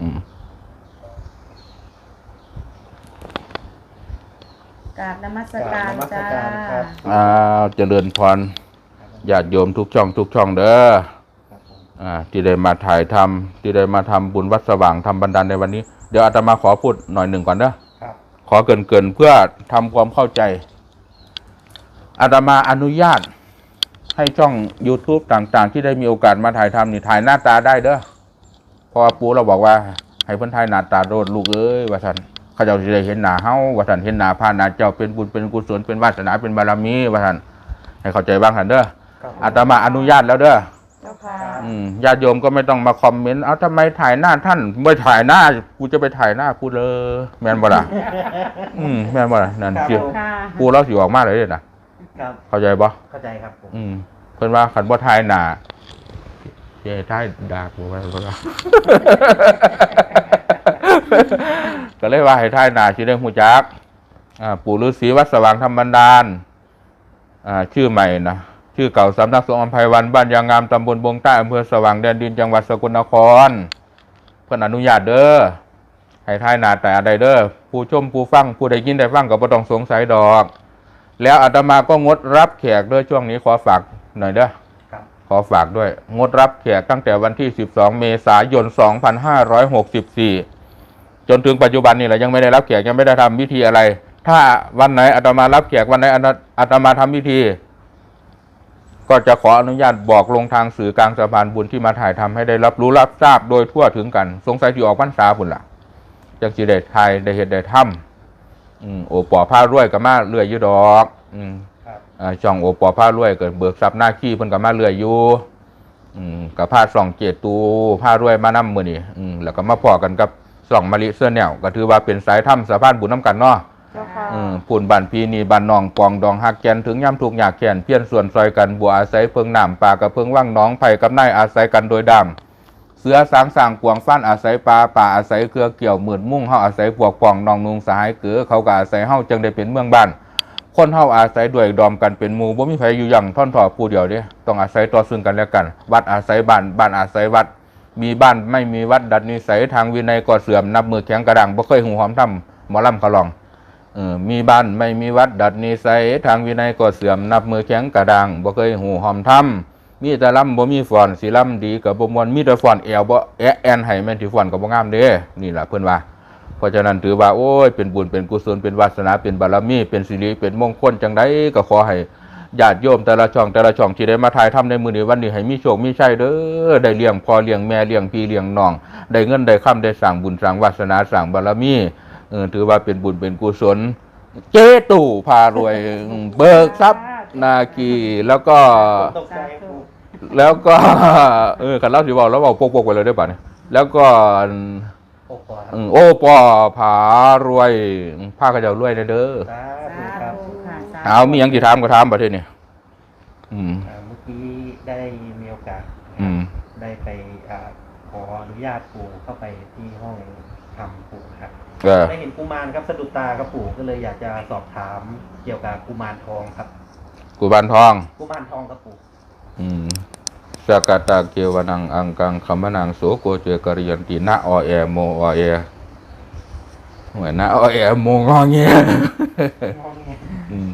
อืมกราบนมัสการกราบนมัสจ้าการครับ อ้าวเจริญพรญาติโยมทุกช่องทุกช่องเด้อครับผมอ่าที่ได้มาถ่ายทำที่ได้มาทำบุญวัดสว่างทำบันดาลในวันนี้ เดี๋ยวอาตมาขอพูดหน่อยหนึ่งก่อนเด้อ ครับ ขอเกรินเกินๆเพื่อทำความเข้าใจ อาตมาอนุญาตให้ช่อง YouTube ต่างๆ ที่ได้มีโอกาสมาถ่ายทำนี่ถ่ายหน้าตาได้เด้อเพราะว่าปูเราบอกว่า ให้เพิ่นถ่ายหน้าตาโดดลูกเอ้ยว่าซั่นเขาเจ้าสิได้เห็นหน้าเฮาว่าซั่นเห็นหน้าพาหน้าเจ้าเป็นบุญเป็นกุศลเป็นวาสนาเป็นบารมีว่าซั่นให้เข้าใจบ้างหั่นเด้อครับอาตมาอนุญาตแล้วเด้อเจ้าค่ะอืมญาติโยมก็ไม่ต้องมาคอมเมนต์เอาทำไมถ่ายหน้าท่านไม่ถ่ายหน้ากูจะไปถ่ายหน้ากูเลยแม่นบ่ล่ะอืมแม่นบ่ล่ะนั่นครับเกี่ยวผมค่ะกูเราสิออกมาเลยเด้อนะครับเข้าใจบ่เข้าใจครับผมอืมเพิ่นว่าคันบ่ถ่ายหน้า สิให้ถ่ายดากบ่ว่าบ่ล่ะก็เลยว่าให้ถ่ายหน้าสิได้ฮู้จักปู่ฤาษีวัดสว่างธรรมบันดาลชื่อใหม่นะชื่อเก่าสำนักสงฆ์อัมไพวันบ้านยางงามตำบลบงใต้อำเภอสว่างแดนดินจังหวัดสกลนคร เพื่อนอนุญาตเด้อให้ทายนาแต่อะไรเด้อผู้ชมผู้ฟังผู้ใดยินได้ฟังก็บ่ต้องสงสัยดอก แล้วอาตมาก็งดรับแขกด้วยช่วงนี้ขอฝากหน่อยเด้อ อฝากด้วย งดรับแขกตั้งแต่วันที่ 12 เมษายน 2564 จนถึงปัจจุบันนี่แหละยังไม่ได้รับแขกยังไม่ได้ทำพิธีอะไร ถ้าวันไหนอาตมารับแขกวันไหนอาตอาตมาทำพิธี ก็จะขออนุญาตบอกลงทางสื่อกลางสะพานบุญที่มาถ่ายทำให้ได้รับรู้รับทราบโดยทั่วถึงกัน สงสัยที่ออกพรรษาบุญละจังสิได้ทยได้เห็ดได้ทำโอปอผ้ารวยกับมาเลื่อยยุดอก อืม ช่องโอปอผ้ารวยเกิดเบิกทรัพย์หน้าขี้เพิ่นกับมาเลื่อยอยู่อืมกับผ้าส่องเจตูผ้ารวยมานำมือนี่อืมแล้วก็มาพอกันกับส่องมะลิเสื้อแนวก็ถือว่าเป็นสายถ้ำสะพานบุญน้ำกันเนาะเจ้าค่ะอืมปุ่นบันพีนีบันนองปองดองหักแกนถึงย่ำถูกอยากแขนเพี้ยนส่วนซอยกันบัวอาศัยเพิงน้ำปลากับเพิงว่างหน้องไผ่กับนายอาศัยกันโดยดำเสือสางสางกวางฟันอาศัยปลาป่าอาศัยเครือเกี่ยวหมื่นมุ่งเฮาอาศัยพวกปองนองนุงสหายเกือเขาก็อาศัยเฮาจึงได้เป็นเมืองบ้าน คนเฮาอาศัยด้วยดอมกันเป็นหมู่บ่มีไผอยู่อย่างท่อนถอผู้เดียวเด้ต้องอาศัยต่อซึ่งกันและกัน วัดอาศัยบ้านบ้านอาศัยวัด มีบ้านไม่มีวัดดัดนิสัยทางวินัยก็เสื่อมนับมือแข็งกระดังบ่เคยหูหอมทำหมอลำขลองเออมีบ้านไม่มีวัดดัดนิสัยทางวินัยก็เสื่อมนับมือแข็งกระดังบ่เคยหูหอมทำมีแต่ลำบ่มีฟอนสิลำดีกับบ่มวนมีแต่ฟอนแอวบ่แอะแอนให้แม่นที่ฟอนก็บ่งามเด้นี่ล่ะเพิ่นว่า เพราะฉะนั้นถือว่าโอ้ยเป็นบุญเป็นกุศลเป็นวาสนาเป็นบารมี เป็นสิริเป็นมงคลจังไดก็ขอให้ญาติโยมแต่ละช่องแต่ละช่องที่ได้มาถ่ายทำในมือนี้วันนี้ให้มีโชคมีชัยเด้อได้เลี้ยงพ่อเลี้ยงแม่เลี้ยงพี่เลี้ยงน้อง ได้เงินได้ค่ำได้สร้างบุญสร้างวาสนาสร้างบารมีเออถือว่าเป็นบุญเป็นกุศล เจตู่พารวยเบิกทรัพย์นาคีแล้วก็ แล้วก็เออขันเล่าสิบอกแล้วบอกปกๆไปเลยได้ป่ะเนี่ยแล้วก็ โอ้โหครับอืมโอปอผารวยผ้าขาวเจ้ารวยเด้อสาสาธุครับธุค่ะสาธุเอามีหยังกี่ถามก็ถามประเทศนี้อืมอ่าเมื่อกี้ได้มีโอกาสอืมได้ไปอ่าขออนุญาตปู่เข้าไปที่ห้องทำปู่นะครับ เออได้เห็นกุมารครับสะดุดตาครับปู่ก็เลยอยากจะสอบถามเกี่ยวกับกุมารทองครับกุบานทอง กุมารทองครับปู่อืม สกตาเกวนังอังกังคมนังโสโกเจกริยันตินะออแอโมออแอเหมือนนะออแอโมงอเงี้ยอืม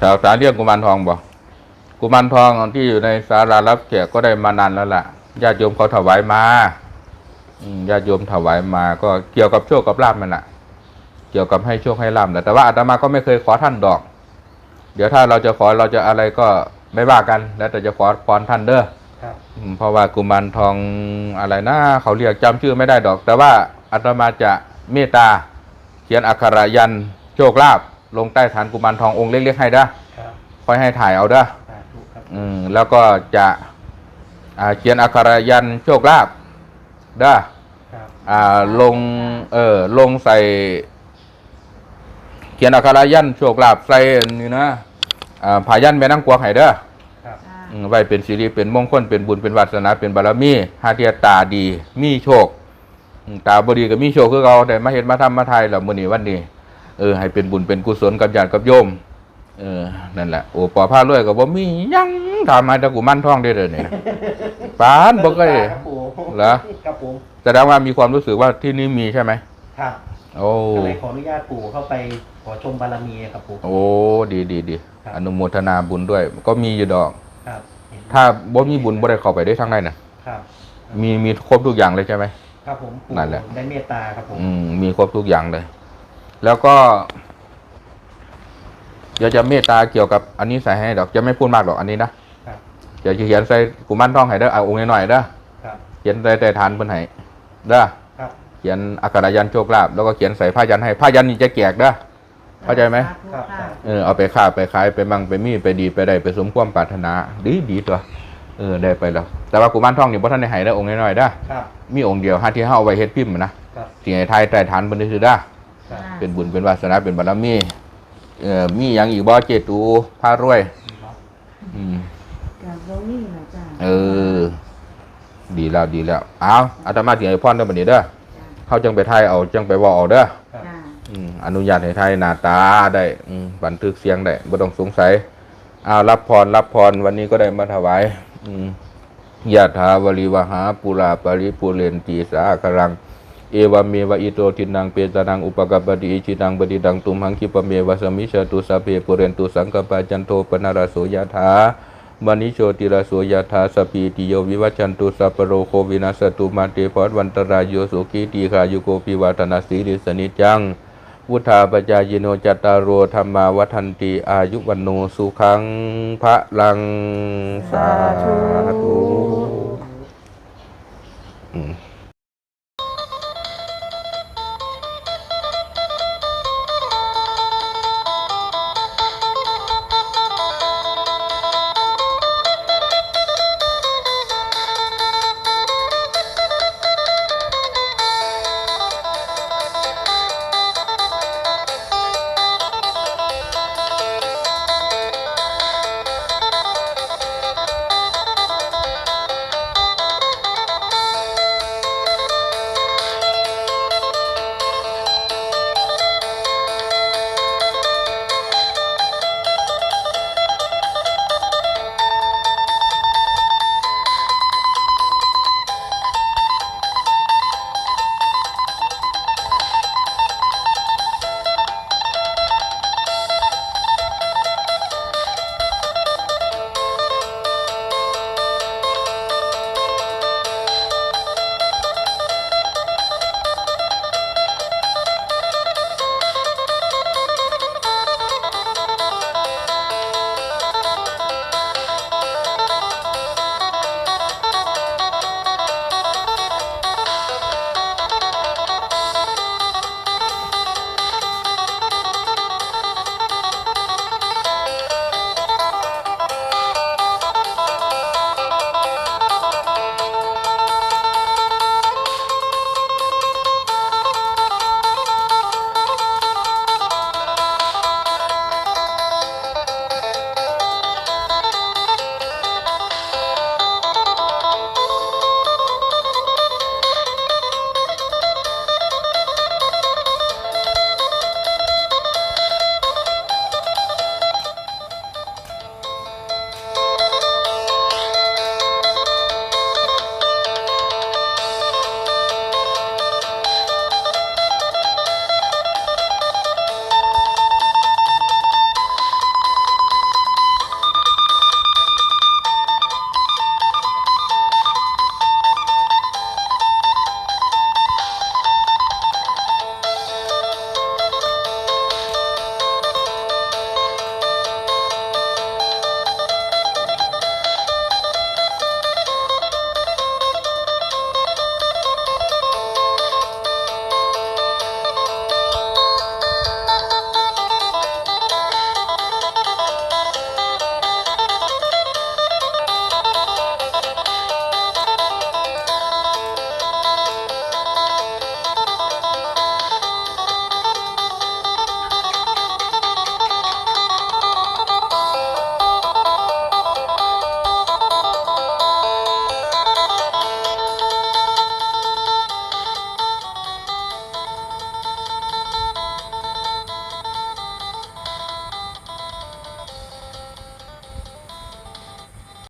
ชาวสารเรียกกุมารทองบ่กุมารทองที่อยู่ในศาลารับแขกก็ได้มานานแล้วล่ะญาติโยมเขาถวายมาอืมญาติโยมถวายมา ก็เกี่ยวกับโชคกับลาบมันแหละเกี่ยวกับให้โชคให้ลาบแหละแต่ว่าอาตมาก็ไม่เคยขอท่านดอก เดี๋ยวถ้าเราจะขอเราจะอะไรก็ไม่ว่ากัน แล้วแต่จะขอพรท่านเด้อครับอืม เพราะว่ากุมารทองอะไรนะเขาเรียกจำชื่อไม่ได้ดอก แต่ว่าอาตมาจะเมตตาเขียนอักขระยันต์โชคลาภลงใต้ฐานกุมารทององค์เล็กๆให้เด้อครับค่อยให้ถ่ายเอาเด้อสาธุครับอืมแล้วก็จะอ่าเขียนอักขระยันต์โชคลาภเด้อครับอ่าลงเออลงใส่ เขียนอักขระยันต์โชคลาภใส่นี่นะอ่าผายันแม่นางกวงให้เด้อครับอ่าอืม ไว้เป็นสิริเป็นมงคลเป็นบุญเป็นวาสนาเป็นบารมีหาเทียตาดี มีโชคอืมตาบดีก็มีโชคคือเราแต่มาเห็นมาทำมาไทยแล้วมื้อนี้วันนี้เออให้เป็นบุญเป็นกุศลกับญาติกับโยม เออนั่นแหละโอ้ปอผ้ารวยก็บ่มีหยังถามมาแตะกูมันทองได้อเด้อนี่ปานบ่เคยครับปู่เหรอครับผมแสดงว่ามีความรู้สึกว่าที่นี่มีใช่ไหมครับโอ้ก็เลยขออนุญาตปู่เข้าไปขอชมบารมีครับปู่โอ้ดีดีดีครับอนุโมทนาบุญด้วย ก็มีอยู่ดอก ครับเห็นถ้าบ่มีบุญบ่ได้เข้าไปได้ทั้งในน่ะครับ มีมีครบทุกอย่างเลยใช่ไหมครับผมปู่นั่นแหละได้เมตตาครับผมอืมมีครบทุกอย่างเลย แล้วก็เดี๋ยวจะเมตตาเกี่ยวกับอันนี้ใส่ให้ดอกจะไม่พูดมากดอกอันนี้นะครับเดี๋ยวจะเขียนใส่กุมารทองให้เด้อเอาองค์หน่อยๆเด้อครับเขียนใส่แต่ฐานเพิ่นให้เด้อครับเขียนอักขระยันโชคลาภแล้วก็เขียนใส่ผ้ายันให้ผ้ายันนี่จะแจกเด้อ เข้าใจไหมสธุค่ะเออเอาไปค้าไปขายไปมั่งไปมีไปดีไปได้ไปสมความปรารถนา ดีดีตัว เออได้ไปแล้ว แต่ว่ากุมารทองนี่บ่ทันได้ให้เด้อองค์น้อยๆเด้อครับมีองค์เดียวหาที่เฮาเอาไว้เฮ็ดพิมพ์นะ ครับสิให้ทายใต้ฐานเพิ่นซื่อๆเด้อครับ เป็นบุญเป็นวาสนาเป็นบารมี เอ่อมีหยังอีกบ่เจตูพารวย อืม กับโรนี่นะจ้าเออ ดีแล้วดีแล้ว เอาอาตมาสิให้พรเด้อบัดนี้เด้อจ้าเขาจังไปทายเอาจังไปเว้าเอาเด้อครับจ้า อนุญาตให้ไทยหน้าตาได้บันทึกเสียงได้บ่ต้องสงสัยเอารับพรรับพรวันนี้ก็ได้มาถวายยะถาวริวหาปุราปริปุเรนตีสาครัง เอวเมวะอิโตทินังเปตานังอุปกปปติอิชิตังปฏิดังตุมหังคิปเมวะสมิชตุสัพเพปุเรนตุสังกปปะจันโทปนารโสยถามณิโชติรโสยถาสปีติโยวิวัชันตุสัพโรโควินาสตุมาเตปวัตวันตรายโยสุขีตีขายุโกปิวัตนาสีริสนิจัง วุธาปจายโนจตตารโรธรรมาวัฒนตีอายุวันโนสุขังพระลังสาธุ